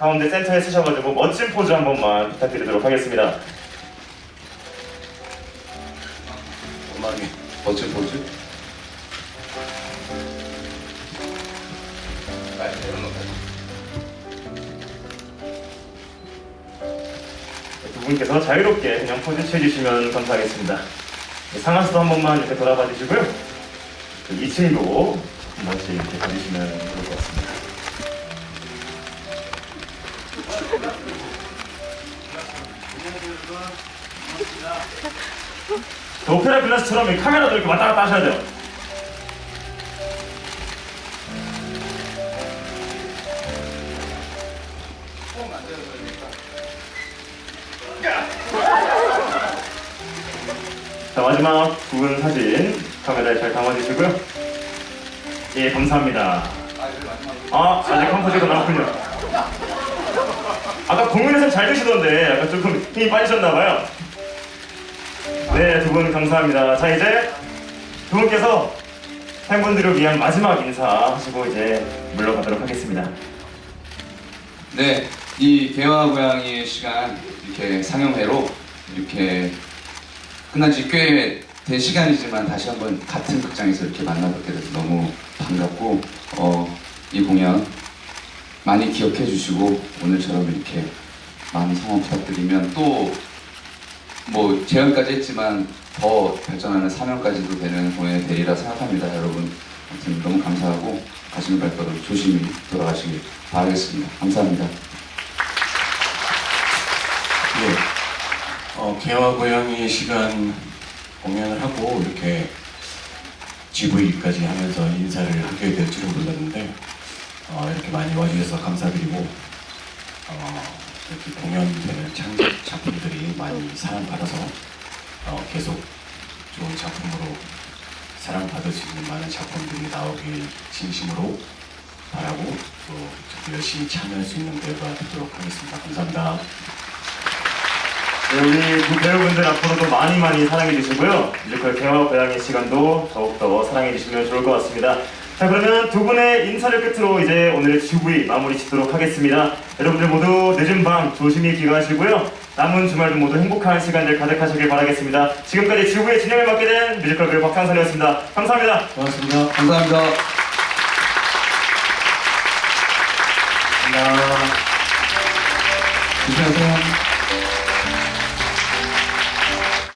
가운데 센터에 쓰셔가지고 멋진 포즈 한 번만 부탁드리도록 하겠습니다. 음악이 멋진 포즈. 아, 내려놓다. 두 분께서 자유롭게 그냥 포즈 취해주시면 감사하겠습니다. 네, 상하수도 한 번만 이렇게 돌아봐 주시고요. 그 2층도 한 번씩 이렇게 봐주시면 좋을 것 같습니다. 오페라 글라스처럼 이 카메라도 이렇게 왔다 갔다 하셔야 돼요. 자 마지막 두분 사진 카메라에 잘 담아주시고요. 예 감사합니다. 아 아직 한 포즈가 남았군요. 아까 공연에서 잘 드시던데 약간 조금 힘이 빠지셨나봐요. 네 두 분 감사합니다. 자 이제 두 분께서 팬분들을 위한 마지막 인사 하시고 이제 물러가도록 하겠습니다. 네, 이 개화 고양이의 시간 이렇게 상영회로 이렇게 끝난 지꽤 된 시간이지만 다시 한번 같은 극장에서 이렇게 만나뵙게 돼서 너무 반갑고 어, 이 공연 많이 기억해 주시고 오늘처럼 이렇게 많은 성원 부탁드리면 또 뭐 재연까지 했지만 더 발전하는 사명까지도 되는 공연이 되리라 생각합니다 여러분. 아무튼 너무 감사하고 가시는 발걸음 조심히 돌아가시길 바라겠습니다. 감사합니다. 네. 어, 개화 고양이 시간 공연을 하고 이렇게 GV까지 하면서 인사를 하게 될 줄은 몰랐는데 많이 와주셔서 감사드리고 어, 이렇게 공연되는 창작 작품들이 많이 사랑받아서 어, 계속 좋은 작품으로 사랑받을 수 있는 많은 작품들이 나오길 진심으로 바라고 또 열심히 참여할 수 있는 배우가 되도록 하겠습니다. 감사합니다. 네, 우리 두 배우분들 앞으로도 많이 많이 사랑해 주시고요. 뮤지컬 개화 고양이 시간도 더욱더 사랑해 주시면 좋을 것 같습니다. 자 그러면 두 분의 인사를 끝으로 이제 오늘의 GV 마무리 짓도록 하겠습니다. 여러분들 모두 늦은 밤 조심히 귀가하시고요. 남은 주말도 모두 행복한 시간들 가득하시길 바라겠습니다. 지금까지 GV의 진행을 맡게 된 뮤지컬 배우 박상선이었습니다. 감사합니다. 고맙습니다. 감사합니다 감사합니다. 조심하세요